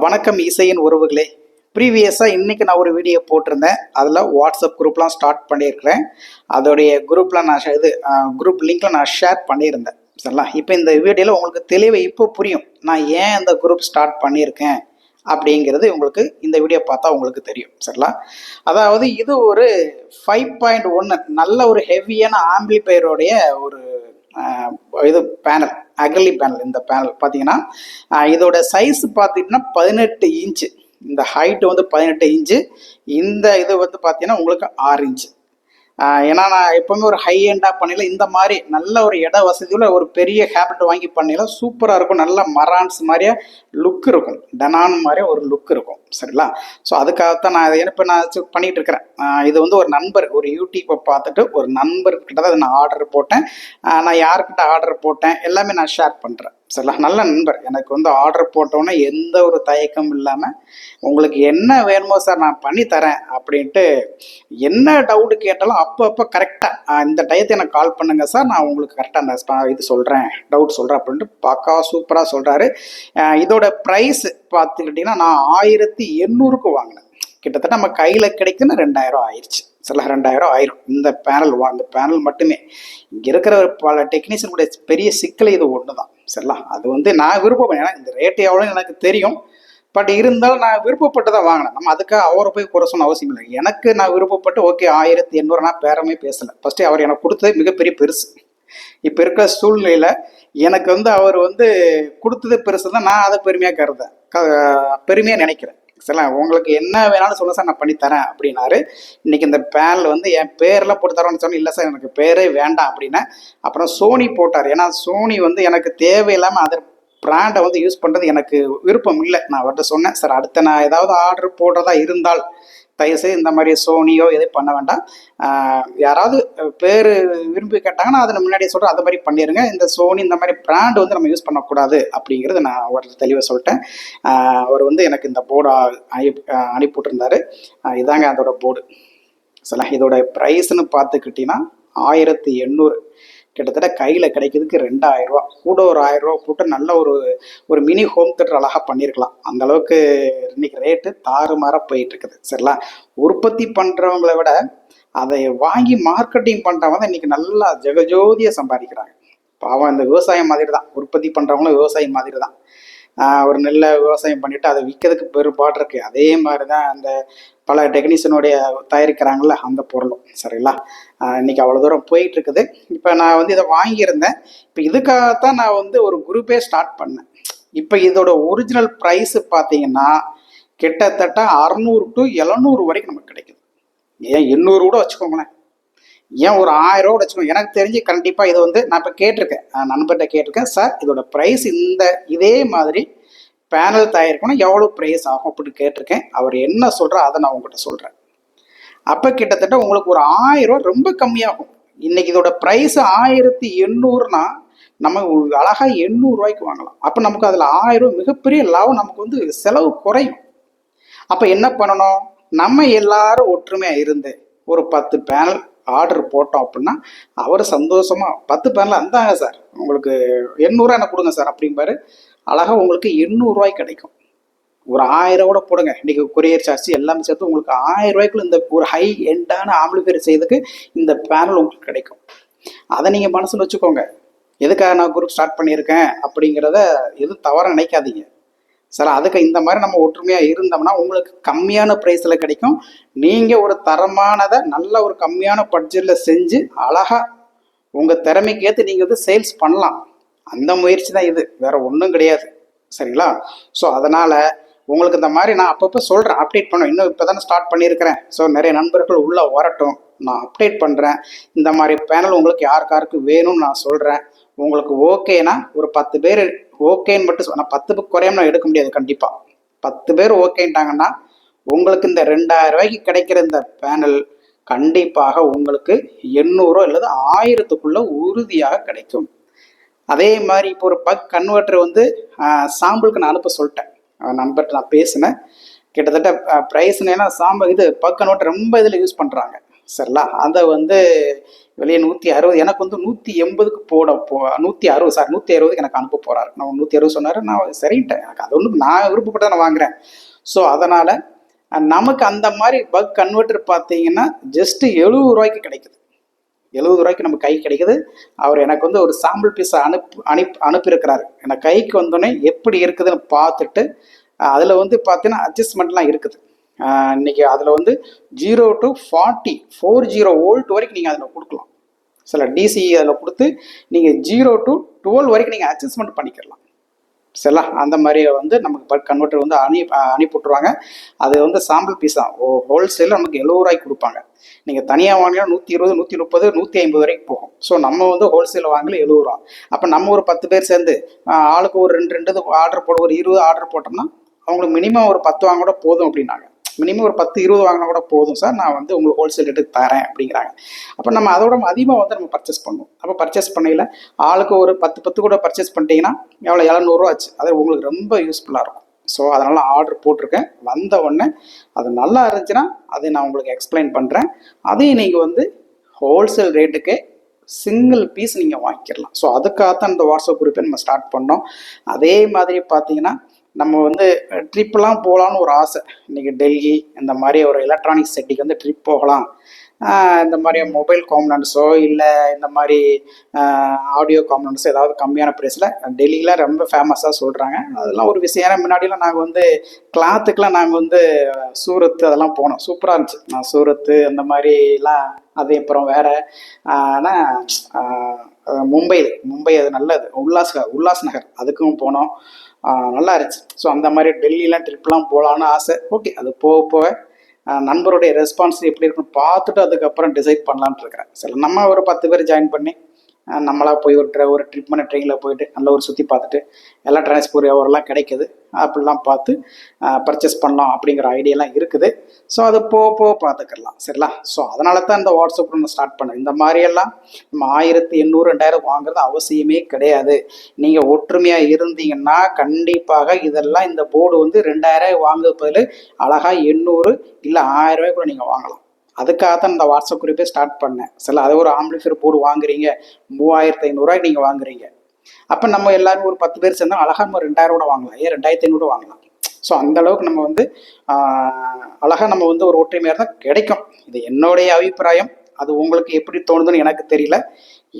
வணக்கம் இசையின் உறவுகளே. ப்ரீவியஸாக இன்றைக்கி நான் ஒரு வீடியோ போட்டிருந்தேன். அதில் வாட்ஸ்அப் குரூப்லாம் ஸ்டார்ட் பண்ணியிருக்கிறேன். அதோடைய குரூப்லாம் நான் இது குரூப் லிங்க்கில் நான் ஷேர் பண்ணியிருந்தேன். சரிங்களா? இப்போ இந்த வீடியோவில் உங்களுக்கு தெளிவு இப்போ புரியும். நான் ஏன் இந்த குரூப் ஸ்டார்ட் பண்ணியிருக்கேன்? அப்படிங்கிறது உங்களுக்கு இந்த வீடியோ பார்த்தா உங்களுக்கு தெரியும். சரிங்களா? அதாவது இது ஒரு ஃபைவ் பாயிண்ட் ஒன்று நல்ல ஒரு ஹெவியான ஆம்பிளிஃபையருடைய ஒரு இது பேனல் அகலி பேனல் இந்த பேனல் பார்த்தீங்கன்னா இதோட சைஸ் பார்த்தீங்கன்னா பதினெட்டு இன்ச்சு இந்த ஹைட்டு வந்து பதினெட்டு இன்ச்சு இந்த இது வந்து பார்த்தீங்கன்னா உங்களுக்கு ஆறு இன்ச்சு ஏன்னா நான் எப்பவுமே ஒரு ஹை எண்டாக பண்ணல இந்த மாதிரி நல்ல ஒரு இட வசதியில் ஒரு பெரிய ஹேபிட் வாங்கி பண்ணல சூப்பராக இருக்கும். நல்ல மரான்ஸ் மாதிரியே லுக் இருக்கும். டனான் மாதிரியே ஒரு லுக் இருக்கும். சரிங்களா? ஸோ அதுக்காகத்தான் நான் இதை இப்போ நான் பண்ணிகிட்டு இருக்கிறேன். இது வந்து ஒரு நண்பர் ஒரு யூடியூப்பை பார்த்துட்டு ஒரு நண்பர்கிட்ட தான் இதை நான் ஆர்டர் போட்டேன். நான் யார்கிட்ட ஆர்டர் போட்டேன்? எல்லாமே நான் ஷேர் பண்ணுறேன் சரிங்களா? நல்ல நண்பர். எனக்கு வந்து ஆர்டர் போட்டோன்னே எந்த ஒரு தயக்கமும் இல்லாமல் உங்களுக்கு என்ன வேணுமோ சார் நான் பண்ணி தரேன் அப்படின்ட்டு என்ன டவுட் கேட்டாலும் அப்போ அப்போ கரெக்டாக இந்த டயத்தை எனக்கு கால் பண்ணுங்கள் சார் நான் உங்களுக்கு கரெக்டாக அந்த இது சொல்கிறேன் டவுட் சொல்கிறேன் அப்படின்ட்டு பக்கா சூப்பராக சொல்கிறாரு இதோட ப்ரைஸ் பார்த்துக்கிட்டிங்கன்னா நான் ஆயிரத்தி எண்ணூறுக்கு வாங்கினேன். கிட்டத்தட்ட நம்ம கையில் கிடைக்குன்னு ரெண்டாயிரம் ஆயிடுச்சு. சில ரெண்டாயிரம் ஆயிரும் இந்த பேனல் அந்த பேனல் மட்டுமே. இங்கே இருக்கிற பல டெக்னீஷியனுடைய பெரிய சிக்கல் இது ஒன்று தான் சரிங்களா? அது வந்து நான் விருப்பம் ஏன்னா இந்த ரேட்டு எவ்வளோன்னு எனக்கு தெரியும். பட் இருந்தாலும் நான் விருப்பப்பட்டு தான் வாங்கினேன். நம்ம அதுக்காக அவரை போய் குறை சொன்ன அவசியம் இல்லை. எனக்கு நான் விருப்பப்பட்டு ஓகே ஆயிரத்தி எண்ணூறு நான் பேரமே பேசலை. ஃபஸ்ட்டு அவர் எனக்கு கொடுத்தது மிகப்பெரிய பெருசு. இப்போ இருக்கிற சூழ்நிலையில் எனக்கு வந்து அவர் வந்து கொடுத்தது பெருசு தான் நான் அதை பெருமையாக கருதேன் க பெருமையாக நினைக்கிறேன். சரிங்களா? உங்களுக்கு என்ன வேணாலும் சொல்லுங்க சார் நான் பண்ணி தரேன் அப்படின்னாரு. இன்னைக்கு இந்த பேனல் வந்து என் பேரெல்லாம் போட்டு தரோன்னு சொன்னேன். இல்லை சார் எனக்கு பேரே வேண்டாம் அப்படின்னா அப்புறம் சோனி போட்டார். ஏன்னா சோனி வந்து எனக்கு தேவையில்லாமல் அதர் பிராண்டை வந்து யூஸ் பண்ணுறது எனக்கு விருப்பம் இல்லை. நான் அவர்கிட்ட சொன்னேன் சார் அடுத்த நான் ஏதாவது ஆர்டர் போடுறதா இருந்தால் தயவுசெய்து இந்த மாதிரி சோனியோ எதுவும் பண்ண வேண்டாம். யாராவது பேர் விரும்பி கேட்டாங்கன்னா அதை நான் முன்னாடியே சொல்கிறேன் அது மாதிரி பண்ணிடுங்க இந்த சோனி இந்த மாதிரி பிராண்ட் வந்து நம்ம யூஸ் பண்ணக்கூடாது அப்படிங்கிறது நான் அவர்கிட்ட தெளிவாக சொல்லிட்டேன். அவர் வந்து எனக்கு இந்த போர்டு அனுப்பிவிட்டிருந்தாரு. இதாங்க அதோட போர்டு சில இதோட ப்ரைஸ்னு பார்த்துக்கிட்டிங்கன்னா ஆயிரத்தி எண்ணூறு. கிட்டத்தட்ட கையில் கிடைக்கிறதுக்கு ரெண்டாயிரம் ரூபா. கூட ஒரு ஆயிரம் ரூபா போட்டு நல்ல ஒரு ஒரு மினி ஹோம் தேட்டர் அழகாக பண்ணியிருக்கலாம் அந்த அளவுக்கு இன்னைக்கு ரேட்டு தாறுமாறாக போயிட்டு இருக்குது சரிங்களா? உற்பத்தி பண்ணுறவங்கள விட அதை வாங்கி மார்க்கெட்டிங் பண்ணுறவங்க தான் இன்னைக்கு நல்லா ஜெகஜோதியாக சம்பாதிக்கிறாங்க. பாவம் இந்த விவசாயம் மாதிரி தான் உற்பத்தி பண்ணுறவங்களும் விவசாயம் மாதிரி தான் ஒரு நெல்லை விவசாயம் பண்ணிட்டு அதை விற்கிறதுக்கு பெருபாடு இருக்கு. அதே மாதிரி தான் அந்த பல டெக்னீஷியனுடைய தயாரிக்கிறாங்கல்ல அந்த பொருளும். சரிங்களா? இன்னைக்கு அவ்வளோ தூரம் போயிட்டு இருக்குது. இப்போ நான் வந்து இதை வாங்கியிருந்தேன். இப்போ இதுக்காகத்தான் நான் வந்து ஒரு குரூப்பே ஸ்டார்ட் பண்ணேன். இப்போ இதோட ஒரிஜினல் ப்ரைஸு பார்த்தீங்கன்னா கிட்டத்தட்ட அறநூறு டு எழுநூறு வரைக்கும் நமக்கு கிடைக்குது. ஏன் எண்ணூறு கூட வச்சுக்கோங்களேன். ஏன் ஒரு ஆயிரம் ரூபா வச்சுக்கணும்? எனக்கு தெரிஞ்சு கண்டிப்பாக இதை வந்து நான் இப்போ கேட்டிருக்கேன். நான் நண்பர்கிட்ட கேட்டிருக்கேன். சார் இதோட ப்ரைஸ் இந்த இதே மாதிரி பேனல் தயாரிக்கணும். எவ்வளோ ப்ரைஸ் ஆகும்? அப்படின்னு கேட்டிருக்கேன். அவர் என்ன சொல்கிறா அதை நான் உங்கள்கிட்ட சொல்கிறேன் அப்போ கிட்டத்தட்ட உங்களுக்கு ஒரு ஆயிரம் ரூபா ரொம்ப கம்மியாகும். இன்னைக்கு இதோட ப்ரைஸ் ஆயிரத்தி எண்ணூறுனா நம்ம அழகாக எண்ணூறுரூவாய்க்கு வாங்கலாம். அப்போ நமக்கு அதில் ஆயிரம் ரூபாய் மிகப்பெரிய லாபம் நமக்கு வந்து செலவு குறையும். அப்போ என்ன பண்ணணும்? நம்ம எல்லாரும் ஒற்றுமையாக இருந்து ஒரு பத்து பேனல் ஆர்டர் போட்டோம் அப்படின்னா அவர் சந்தோஷமாக பத்து பேனில் அந்தாங்க சார். உங்களுக்கு எண்ணூறுரூவா எனக்கு கொடுங்க சார் அப்படிம்பாரு. அழகாக உங்களுக்கு எண்ணூறுரூவாய்க்கு கிடைக்கும். ஒரு ஆயிரம் கூட போடுங்க. இன்னைக்கு கொரியர் சார்ஜ் எல்லாமே சேர்த்து உங்களுக்கு ஆயிரம் ரூபாய்க்குள்ள இந்த ஒரு ஹை எண்டான ஆம்பிளிஃபையர் செய்யறதுக்கு இந்த பேனல் உங்களுக்கு கிடைக்கும். அதை நீங்கள் மனசில் வச்சுக்கோங்க. எதுக்காக நான் குரூப் ஸ்டார்ட் பண்ணியிருக்கேன் அப்படிங்கிறத எதுவும் தவற நினைக்காதீங்க. சார் அதுக்கு இந்த மாதிரி நம்ம ஒற்றுமையாக இருந்தோம்னா உங்களுக்கு கம்மியான ப்ரைஸில் கிடைக்கும். நீங்கள் ஒரு தரமானதை நல்ல ஒரு கம்மியான பட்ஜெட்டில் செஞ்சு அழகாக உங்கள் திறமைக்கு ஏற்று நீங்கள் வந்து சேல்ஸ் பண்ணலாம். அந்த முயற்சி தான் இது. வேற ஒன்றும் கிடையாது. சரிங்களா? ஸோ அதனால் உங்களுக்கு இந்த மாதிரி நான் அப்பப்போ சொல்கிறேன் அப்டேட் பண்ணுவேன். இன்னும் இப்போ தானே ஸ்டார்ட் பண்ணியிருக்கிறேன். ஸோ நிறைய நண்பர்கள் உள்ளே வரட்டும். நான் அப்டேட் பண்ணுறேன் இந்த மாதிரி பேனல் உங்களுக்கு யாருக்காருக்கு வேணும்னு நான் சொல்கிறேன் உங்களுக்கு ஓகேனா ஒரு பத்து பேர் ஓகேன்னு மட்டும் சொன்னால் பத்து புக் குறையாம நான் எடுக்க முடியாது கண்டிப்பாக பத்து பேர் ஓகேன்ட்டாங்கன்னா உங்களுக்கு இந்த ரெண்டாயிரம் ரூபாய்க்கு கிடைக்கிற இந்த பேனல் கண்டிப்பாக உங்களுக்கு எண்ணூறோ அல்லது ஆயிரத்துக்குள்ள உறுதியாக கிடைக்கும். அதே மாதிரி இப்போ ஒரு பக் கன்வெர்டர் வந்து சாம்பிளுக்கு நான் அனுப்ப சொல்லிட்டேன். நண்பர்கிட்ட நான் பேசினேன். கிட்டத்தட்ட ப்ரைஸ்னா சாம்பல் இது பக் கன்வெர்டர் ரொம்ப இதில் யூஸ் பண்ணுறாங்க சரிங்களா அதை வந்து வெளியே நூற்றி அறுபது எனக்கு வந்து நூற்றி எண்பதுக்கு போட போ நூற்றி அறுபது சார் நூற்றி அறுபதுக்கு எனக்கு அனுப்ப போகிறாரு நான் நூற்றி அறுபது சொன்னார் நான் சரின்ட்டேன். எனக்கு அது ஒன்றும் நான் விருப்பப்பட்டு நான் வாங்குறேன். ஸோ அதனால் நமக்கு அந்த மாதிரி பக் கன்வெர்ட்டர் பார்த்தீங்கன்னா ஜஸ்ட்டு எழுபது ரூபாய்க்கு கிடைக்குது. எழுபது ரூபாய்க்கு நம்ம கை கிடைக்குது. அவர் எனக்கு வந்து ஒரு சாம்பிள் பீஸை அனுப்பு அனுப்பி அனுப்பியிருக்கிறாரு. எனக்கு கைக்கு வந்தோடனே எப்படி இருக்குதுன்னு பார்த்துட்டு அதில் வந்து பார்த்தீங்கன்னா அட்ஜஸ்ட்மெண்ட்லாம் இருக்குது. இன்றைக்கி அதில் வந்து zero to forty four zero volt வரைக்கும் நீங்கள் அதில் கொடுக்கலாம். சில டிசி அதில் கொடுத்து நீங்கள் ஜீரோ டு டுவெல் வரைக்கும் நீங்கள் அட்ஜஸ்ட்மெண்ட் பண்ணிக்கலாம். சரிங்களா? அந்த மாதிரி வந்து நமக்கு பட் கன்வெர்ட்டர் வந்து அனி அனுப்பி விட்ருவாங்க அது வந்து சாம்பிள் பீஸ் தான். ஓ ஹோல்சேலில் நமக்கு எழுபது ரூபாய்க்கு கொடுப்பாங்க. நீங்கள் தனியாக வாங்கினா நூற்றி இருபது நூற்றி முப்பது நூற்றி ஐம்பது வரைக்கும் போகும். ஸோ நம்ம வந்து ஹோல்சேலில் வாங்கல எழுபது ரூபா. அப்போ நம்ம ஒரு பத்து பேர் சேர்ந்து ஆளுக்கு ஒரு ரெண்டு ரெண்டு ஆர்டர் போட ஒரு இருபது ஆர்டர் போட்டோம்னா அவங்களுக்கு மினிமம் ஒரு பத்து வாங்க கூட போதும் அப்படின்னாங்க. மினிமம் ஒரு பத்து இருபது வாங்கினா கூட போதும் சார். நான் வந்து உங்களுக்கு ஹோல்சேல் ரேட்டுக்கு தரேன் அப்படிங்கிறாங்க. அப்போ நம்ம அதோட அதிகமாக வந்து நம்ம பர்ச்சேஸ் பண்ணுவோம். அப்போ பர்ச்சேஸ் பண்ணையில் ஆளுக்கு ஒரு பத்து பத்து கூட பர்ச்சேஸ் பண்ணிட்டீங்கன்னா எவ்வளோ எழுநூறுவா ஆச்சு. அது உங்களுக்கு ரொம்ப யூஸ்ஃபுல்லாக இருக்கும். ஸோ அதனால் ஆர்டர் போட்டிருக்கேன். வந்த உடனே அது நல்லா இருந்துச்சுன்னா அதை நான் உங்களுக்கு எக்ஸ்பிளைன் பண்ணுறேன் அதையும் நீங்கள் வந்து ஹோல்சேல் ரேட்டுக்கே சிங்கிள் பீஸ் நீங்கள் வாங்கிக்கலாம். ஸோ அதுக்காகத்தான் இந்த வாட்ஸ்அப் குரூப்பை நம்ம ஸ்டார்ட் பண்ணோம். அதே மாதிரி பார்த்தீங்கன்னா நம்ம வந்து ட்ரிப்லாம் போகலான்னு ஒரு ஆசை. இன்றைக்கி டெல்லி இந்த மாதிரி ஒரு எலக்ட்ரானிக் சிட்டிக்கு வந்து ட்ரிப் போகலாம். இந்த மாதிரி மொபைல் காம்பனன்ஸோ இல்லை இந்த மாதிரி ஆடியோ காம்பனன்ஸோ ஏதாவது கம்மியான ப்ரைஸில் டெல்லியில் ரொம்ப ஃபேமஸாக சொல்கிறாங்க அதெல்லாம் ஒரு விஷயம். ஏன்னா முன்னாடிலாம் நாங்கள் வந்து கிளாத்துக்கெலாம் நாங்கள் வந்து சூரத்து அதெல்லாம் போனோம். சூப்பராக இருந்துச்சு. நான் சூரத்து அந்த மாதிரிலாம் அது அப்புறம் வேறு ஆனால் மும்பை மும்பை அது நல்லது. உல்லாஸ் உல்லாஸ் நகர் அதுக்கும் போனோம். நல்லா இருந்துச்சு. ஸோ அந்த மாதிரி டெல்லிலாம் ட்ரிப்லாம் போகலான்னு ஆசை. ஓகே அது போக போக நண்பருடைய ரெஸ்பான்ஸ் எப்படி இருக்குன்னு பார்த்துட்டு அதுக்கப்புறம் டிசைட் பண்ணலான்ட்டு இருக்கிறேன். சரி நம்ம ஒரு பத்து பேர் ஜாயின் பண்ணி நம்மளாக போய் ஒரு ட்ரை ஒரு ட்ரிப் பண்ண ட்ரெயினில் போயிட்டு நல்ல ஒரு சுற்றி பார்த்துட்டு எல்லாம் டிரான்ஸ்போர்ட் எவரெல்லாம் கிடைக்குது. அப்படிலாம் பார்த்து பர்ச்சேஸ் பண்ணலாம் அப்படிங்கிற ஐடியாலாம் இருக்குது. ஸோ அது போக போக பார்த்துக்கலாம். சரிங்களா? ஸோ அதனால தான் இந்த வாட்ஸ்அப் நம்ம ஸ்டார்ட் பண்ணேன். இந்த மாதிரியெல்லாம் நம்ம ஆயிரத்தி எண்ணூறு ரெண்டாயிரம் வாங்குறது அவசியமே கிடையாது. நீங்கள் ஒற்றுமையாக இருந்தீங்கன்னா கண்டிப்பாக இதெல்லாம் இந்த போர்டு வந்து ரெண்டாயிரம் வாங்குறது பதில் அழகாக எண்ணூறு இல்லை ஆயிரம் ரூபாய் கூட நீங்கள் வாங்கலாம். அதுக்காக தான் இந்த வாட்ஸ்அப் குரூப்பே ஸ்டார்ட் பண்ணேன். சில அது ஒரு ஆம்பிளிஃபையர் போர்டு வாங்குறீங்க மூவாயிரத்து ஐநூறுரூவாய்க்கு நீங்கள் வாங்குறீங்க. அப்போ நம்ம எல்லாரும் ஒரு பத்து பேர் சேர்ந்தால் அழகாக நம்ம ரெண்டாயிரம் கூட வாங்கலாம். ஏன் ரெண்டாயிரத்தி ஐநூறு வாங்கலாம். ஸோ அந்த அளவுக்கு நம்ம வந்து அழகாக நம்ம வந்து ஒரு ஒற்றுமையாக தான் கிடைக்கும். இது என்னுடைய அபிப்பிராயம். அது உங்களுக்கு எப்படி தோணுதுன்னு எனக்கு தெரியல.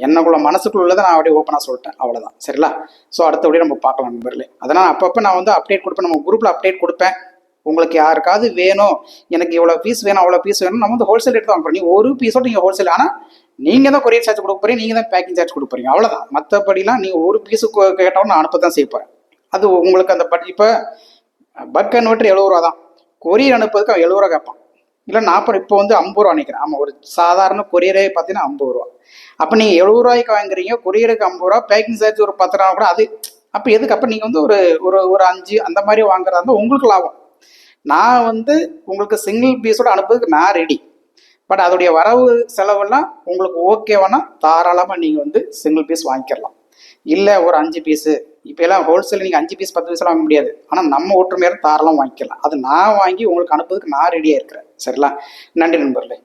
என்னக்குள்ள மனசுக்குள்ள உள்ளதை நான் அப்படியே ஓப்பனாக சொல்லிட்டேன். அவ்வளோதான் சரிங்களா? ஸோ அடுத்தபடியே நம்ம பார்க்கலாம் நண்பர்களே. அதனால் அப்பப்போ நான் வந்து அப்டேட் கொடுப்பேன். நம்ம குரூப்பில் அப்டேட் கொடுப்பேன். உங்களுக்கு யாருக்காவது வேணும் எனக்கு இவ்வளோ பீஸ் வேணும் அவ்வளோ பீஸ் வேணும் நம்ம வந்து ஹோல்சேல் ரேட் தான் வாங்க போறோம். ஒரு பீஸோட நீங்கள் ஹோல்சேல் ஆனால் நீங்கள் தான் கொரியர் சார்ஜ் கொடுக்க போகிறீங்க நீங்கள் தான் பேக்கிங் சார்ஜ் கொடுக்க போறீங்க. அவ்வளோதான் மற்றபடிலாம் நீங்கள் ஒரு பீஸு கேட்டாலும் நான் அனுப்ப தான் செய்ய போகிறேன் அது உங்களுக்கு அந்த பட் இப்போ பக் கன்வெர்ட்டர் எழுபது ரூபா தான். கொரியர் அனுப்புறதுக்கு அவன் எழுபது ரூபா கேட்பான். இல்லை நாற்பது இப்போ வந்து ஐம்பது ரூபா நினைக்கிறேன். ஆமாம் ஒரு சாதாரண கொரியரே பார்த்தீங்கன்னா ஐம்பது ரூபா. அப்போ நீங்கள் எழுபது ரூபாய்க்கு வாங்குறீங்க கொரியருக்கு ஐம்பது ரூபா பேக்கிங் சார்ஜ் ஒரு பத்து ரூபா கூட அது அப்போ எதுக்கு? அப்போ நீங்கள் வந்து ஒரு ஒரு ஒரு அஞ்சு அந்த மாதிரி வாங்குறதா இருந்தால் உங்களுக்கு லாபம். நான் வந்து உங்களுக்கு சிங்கிள் பீஸோட அனுப்புறதுக்கு நான் ரெடி பட் அதோடைய வரவு செலவெல்லாம் உங்களுக்கு ஓகேவானா தாராளமாக நீங்கள் வந்து சிங்கிள் பீஸ் வாங்கிக்கலாம். இல்லை ஒரு அஞ்சு பீஸு இப்போ எல்லாம் ஹோல்சேல் நீங்கள் அஞ்சு பீஸ் பத்து பீஸ் வாங்க முடியாது. ஆனால் நம்ம ஒற்றுமையாக தாராளம் வாங்கிக்கலாம். அது நான் வாங்கி உங்களுக்கு அனுப்புறதுக்கு நான் ரெடியாக இருக்கிறேன். சரிங்களா? நன்றி நண்பர்களே.